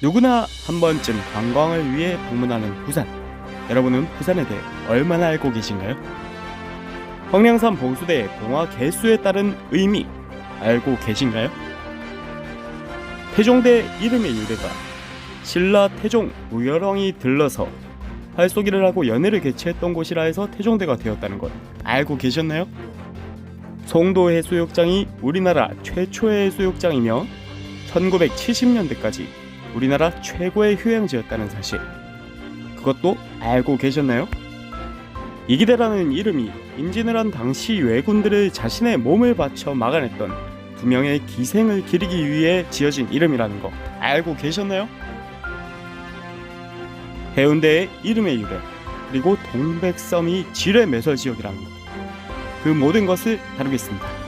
누구나 한 번쯤 관광을 위해 방문하는 부산. 여러분은 부산에 대해 얼마나 알고 계신가요? 황량산 봉수대의 봉화 개수에 따른 의미 알고 계신가요? 태종대 이름의 유래가 신라 태종 우여렁이 들러서 활쏘기를 하고 연회를 개최했던 곳이라 해서 태종대가 되었다는 것 알고 계셨나요? 송도 해수욕장이 우리나라 최초의 해수욕장이며 1970년대까지 우리나라 최고의 휴양지였다는 사실 그것도 알고 계셨나요? 이기대라는 이름이 임진을 한 당시 왜군들을 자신의 몸을 바쳐 막아냈던 두 명의 기생을 기리기 위해 지어진 이름이라는 거 알고 계셨나요? 해운대의 이름의 유래 그리고 동백섬이 지뢰 매설 지역이라는 것 그 모든 것을 다루겠습니다.